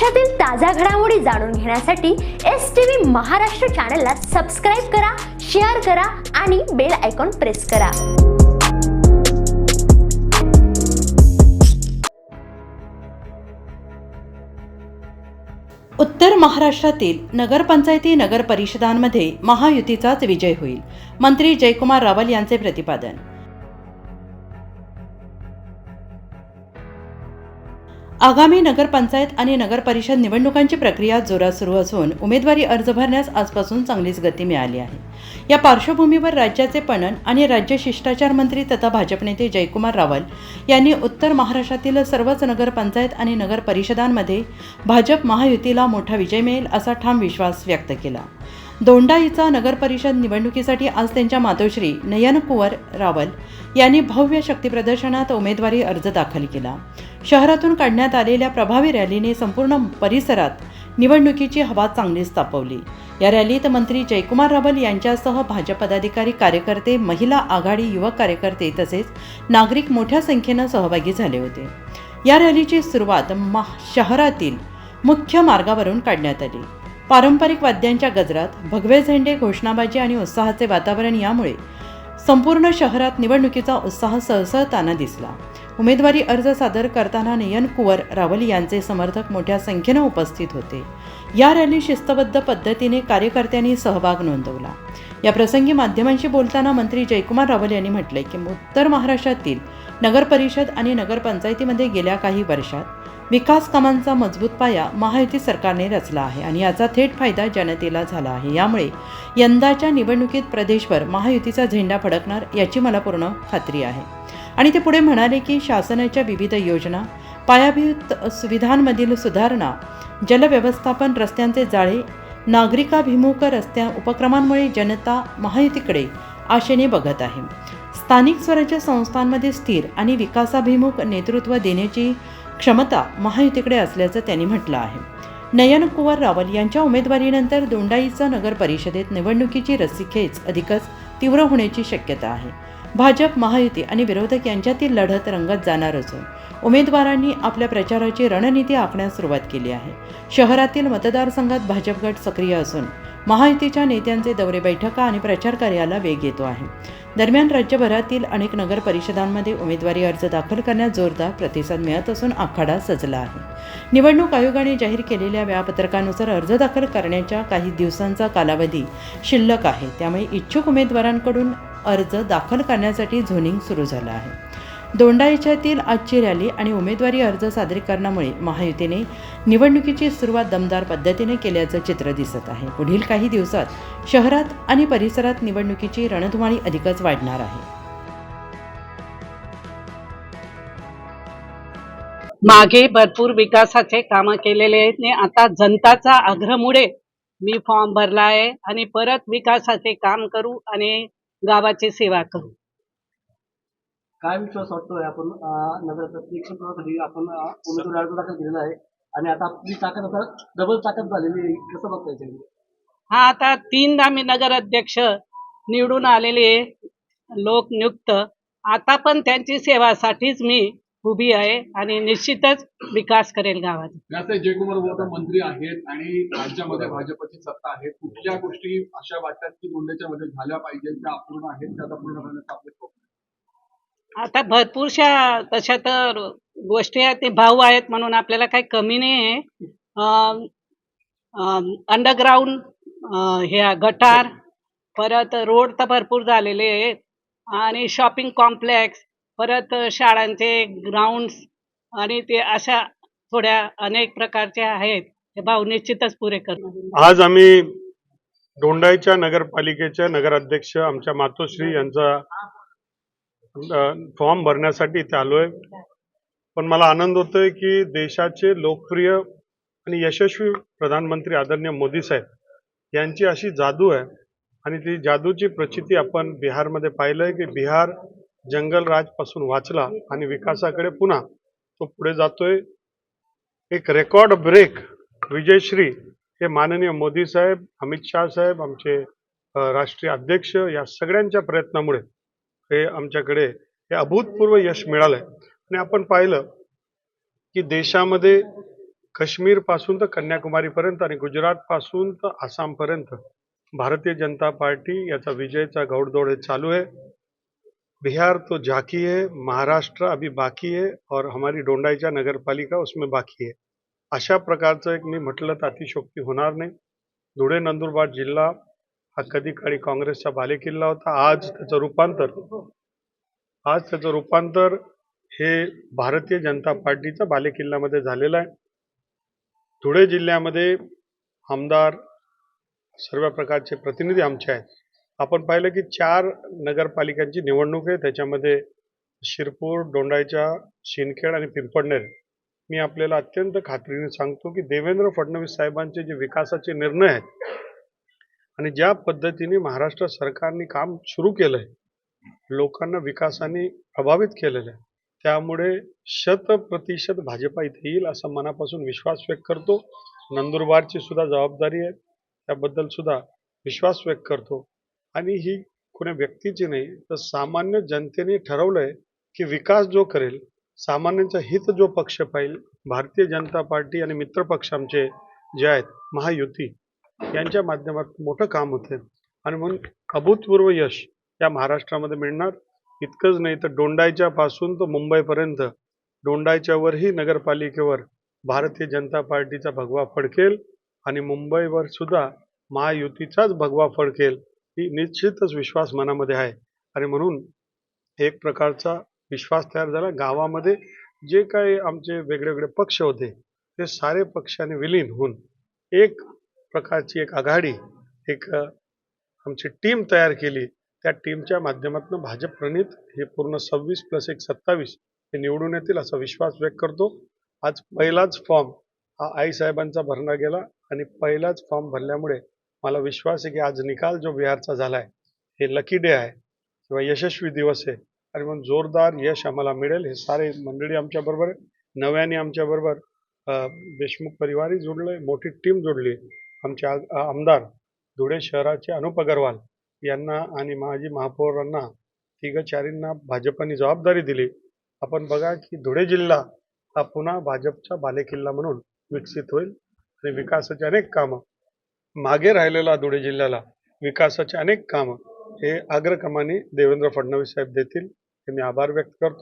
महाराष्ट्रातील ताज्या घडामोडी जाणून घेण्यासाठी एस टी व्ही महाराष्ट्र चॅनलला सबस्क्राईब करा शेअर करा आणि बेल आयकॉन प्रेस करा. उत्तर महाराष्ट्रातील नगरपंचायती नगर परिषदांमध्ये महायुतीचाच विजय होईल. मंत्री जयकुमार रावल यांचे प्रतिपादन आगामी नगरपंचायत आणि नगरपरिषद निवडणुकांची प्रक्रिया जोरात सुरू असून उमेदवारी अर्ज भरण्यास आजपासून चांगलीच गती मिळाली आहे. या पार्श्वभूमीवर राज्याचे पणन आणि राज्य शिष्टाचार मंत्री तथा भाजप नेते जयकुमार रावल यांनी उत्तर महाराष्ट्रातील सर्वच नगरपंचायत आणि नगरपरिषदांमध्ये भाजप महायुतीला मोठा विजय मिळेल असा ठाम विश्वास व्यक्त केला. दोंडाईचा नगरपरिषद निवडणुकीसाठी आज त्यांच्या मातोश्री नयन कुंवर रावल यांनी भव्य शक्तीप्रदर्शनात उमेदवारी अर्ज दाखल केला. शहरातून काढण्यात आलेल्या प्रभावी रॅलीने संपूर्ण परिसरात निवडणुकीची हवा चांगलीच तापवली. या रॅलीत मंत्री जयकुमार रावल यांच्यासह भाजप पदाधिकारी कार्यकर्ते महिला आघाडी युवक कार्यकर्ते तसेच नागरिक मोठ्या संख्येनं सहभागी झाले होते. या रॅलीची सुरुवात मा शहरातील मुख्य मार्गावरून काढण्यात आली. पारंपरिक वाद्यांच्या गजरात भगवे झेंडे घोषणाबाजी आणि उत्साहाचे वातावरण यामुळे संपूर्ण शहरात निवडणुकीचा उत्साह सळसळताना दिसला. उमेदवारी अर्ज सादर करताना नयन कुंवर रावल यांचे समर्थक मोठ्या संख्येनं उपस्थित होते. या रॅली शिस्तबद्ध पद्धतीने कार्यकर्त्यांनी सहभाग नोंदवला. या प्रसंगी माध्यमांशी बोलताना मंत्री जयकुमार रावल यांनी म्हटले की उत्तर महाराष्ट्रातील नगर परिषद आणि नगरपंचायतीमध्ये गेल्या काही वर्षात विकास कामांचा मजबूत पाया महायुती सरकारने रचला आहे आणि याचा थेट फायदा जनतेला झाला आहे. यामुळे यंदाच्या निवडणुकीत प्रदेशभर महायुतीचा झेंडा फडकणार याची मला पूर्ण खात्री आहे. आणि ते पुढे म्हणाले की शासनाच्या विविध योजना पायाभूत सुविधांमधील सुधारणा जलव्यवस्थापन रस्त्यांचे जाळे नागरिकाभिमुख रस्त्या उपक्रमांमुळे जनता महायुतीकडे आशेने बघत आहे. स्थानिक स्वराज्य संस्थांमध्ये स्थिर आणि विकासाभिमुख नेतृत्व देण्याची क्षमता महायुतीकडे असल्याचं त्यांनी म्हटलं आहे. नयन कुंवर रावल यांच्या उमेदवारीनंतर दोंडाईचा नगर परिषदेत निवडणुकीची रस्सीखेच अधिकच तीव्र होण्याची शक्यता आहे. भाजप महायुती आणि विरोधक यांच्यातील लढत रंगत जाणार असून उमेदवारांनी आपल्या प्रचाराची रणनीती आखण्यास सुरुवात केली आहे. शहरातील मतदारसंघात भाजप गट सक्रिय असून महायुतीच्या नेत्यांचे दौरे बैठका आणि प्रचार कार्याला वेग येतो आहे. दरम्यान राज्यभरातील अनेक नगर परिषदांमध्ये उमेदवारी अर्ज दाखल करण्यास जोरदार प्रतिसाद मिळत असून आखाडा सजला आहे. निवडणूक आयोगाने जाहीर केलेल्या वेळापत्रकानुसार अर्ज दाखल करण्याच्या काही दिवसांचा कालावधी शिल्लक आहे. त्यामुळे इच्छुक उमेदवारांकडून अर्ज दाखल करण्यासाठी झोनिंग सुरू झालं आहे. दोंडा येथील आजची रॅली आणि उमेदवारी अर्ज सादरीकरणामुळे महायुतीने निवडणुकीची सुरुवात दमदार पद्धतीने केल्याचं चित्र दिसत आहे. पुढील काही दिवसात शहरात आणि परिसरात निवडणुकीची रणधुमाळी अधिकच वाढणार आहे. मागे भरपूर विकासाचे कामं केलेले आहेत आणि आता जनताचा आग्रहमुळे मी फॉर्म भरला आहे आणि परत विकासाचे काम करू आणि गावाची सेवा करू. काय विश्वास वाटतोय आपण नगर इलेक्शन आपण अं, उमेदवारी अर्ज दाखल केलेला आहे आणि आता आपली ताकद आता डबल ताकद झालेली आहे. कसं बघता याच्याकडे हा आता तीनदा मी नगर अध्यक्ष निवडून आलेले लोकनियुक्त. आता पण त्यांची सेवासाठीच मी उभी आहे आणि निश्चितच विकास करेल गावाचा याचे जयकुमार आता मंत्री आहेत आणि राज्यामध्ये भाजपची सत्ता आहे. कुठल्या गोष्टी अशा वाटतात की दोंड्याच्या मध्ये झाल्या पाहिजेत त्या अपूर्ण आहेत त्या पूर्ण करण्याचा आपले. आता भरपूरशा तशा तर गोष्टी आहेत ते भाऊ आहेत म्हणून आपल्याला काही कमी नाही आहे. अंडरग्राऊंड हे गटार परत रोड तर भरपूर झालेले आहेत. आणि शॉपिंग कॉम्प्लेक्स परत शाळांचे ग्राउंड आणि ते अशा थोड्या अनेक प्रकारचे आहेत ते भाव निश्चितच पुरे करणार आज आम्ही दोंडाईच्या नगरपालिकेच्या नगराध्यक्ष आमच्या मातोश्री यांचा फॉर्म भरण्यासाठी इथे आलोय. पण मला आनंद होतोय की देशाचे लोकप्रिय आणि यशस्वी प्रधानमंत्री आदरणीय मोदी साहेब यांची अशी जादू आहे आणि ती जादूची प्रचिती आपण बिहारमध्ये पाहिलंय की बिहार जंगल राजपासून वाचला आणि विकासाकडे पुन्हा तो पुढे जातोय. एक रेकॉर्ड ब्रेक विजयश्री हे माननीय मोदी साहेब अमित शाह साहेब आमचे राष्ट्रीय अध्यक्ष या सगळ्यांच्या प्रयत्नामुळे हे आमच्याकडे हे अभूतपूर्व यश मिळालंय. आणि आपण पाहिलं की देशामध्ये काश्मीरपासून तर कन्याकुमारीपर्यंत आणि गुजरात पासून तर आसामपर्यंत भारतीय जनता पार्टी याचा विजयचा गौडदौड हे चालू आहे. बिहार तो झाकी है महाराष्ट्र अभी बाकी है और हमारी डोंडाईच्या नगरपालिका उसमें बाकी है। अशा प्रकारचं एक मी म्हटलं तर अतिशोक्ती होणार नाही. धुळे नंदुरबार जिल्हा हा कधी काळी काँग्रेसचा बालेकिल्ला होता. आज त्याचं रूपांतर आज त्याचं रूपांतर हे भारतीय जनता पार्टीचा बालेकिल्ल्यामध्ये झालेलं आहे. धुळे जिल्ह्यामध्ये आमदार सर्व प्रकारचे प्रतिनिधी आमचे आहेत. आपण पाहिलं की चार नगरपालिकांची निवडणूक आहे. त्याच्यामध्ये शिरपूर डोंडायच्या शिंदखेड आणि पिंपळनेर. मी आपल्याला अत्यंत खात्रीने सांगतो की देवेंद्र फडणवीस साहेबांचे जे विकासाचे निर्णय आहेत आणि ज्या पद्धतीने महाराष्ट्र सरकारने काम सुरू केलंय लोकांना विकासाने प्रभावित केलेलं आहे त्यामुळे शत प्रतिशत भाजपा इथे येईल असा मनापासून विश्वास व्यक्त करतो. नंदुरबारची सुद्धा जबाबदारी आहे. त्याबद्दल सुद्धा विश्वास व्यक्त करतो. आणि ही कुण्या व्यक्तीची नाही तर सामान्य जनतेने ठरवलंय की विकास जो करेल सामान्यांचा हित जो पक्ष पाहिजे भारतीय जनता पार्टी आणि मित्र पक्ष आमचे जे आहेत महायुती यांच्या माध्यमात मोठं काम होते. आणि म्हणून अभूतपूर्व यश या महाराष्ट्रामध्ये मिळणार. इतकंच नाही तर डोंडायच्या पासून तर मुंबईपर्यंत. डोंडायच्यावरही नगरपालिकेवर भारतीय जनता पार्टीचा भगवा फडकेल आणि मुंबईवर सुद्धा महायुतीचाच भगवा फडकेल. ही निश्चितच विश्वास मनामध्ये आहे. आणि म्हणून एक प्रकारचा विश्वास तयार झाला. गावामध्ये जे काही आमचे वेगळे वेगळे पक्ष होते ते सारे पक्षाने विलीन होऊन एक प्रकारची एक आघाडी एक आमची टीम तयार केली. त्या टीमच्या माध्यमातून भाजप प्रणित हे पूर्ण सव्वीस प्लस एक सत्तावीस हे निवडून येतील असा विश्वास व्यक्त करतो. आज पहिलाच फॉर्म हा आईसाहेबांचा भरला गेला आणि पहिलाच फॉर्म भरल्यामुळे मला विश्वास आहे की आज निकाल जो बिहारचा आहे हे लकी डे आहे किंवा यशस्वी दिवस आहे. आणि म्हणून जोरदार यश आम्हाला मिळेल हे सारे मंडळी आमच्याबरोबर आहे नव्याने आमच्याबरोबर देशमुख परिवारही जोडलंय मोठी टीम जोडली आमचे आमदार धुळे शहराचे अनुप अगरवाल यांना आणि माजी महापौरांना तिघ चारींना भाजपने जबाबदारी दिली. आपण बघा की धुळे जिल्हा हा पुन्हा भाजपचा बालेकिल्ला म्हणून विकसित होईल आणि विकासाचे अनेक कामं मागे राहिलेला धुळे जिल्ह्याला विकासाचे अनेक कामं हे अग्रक्रमाने देवेंद्र फडणवीस साहेब देतील. हे मी आभार व्यक्त करतो.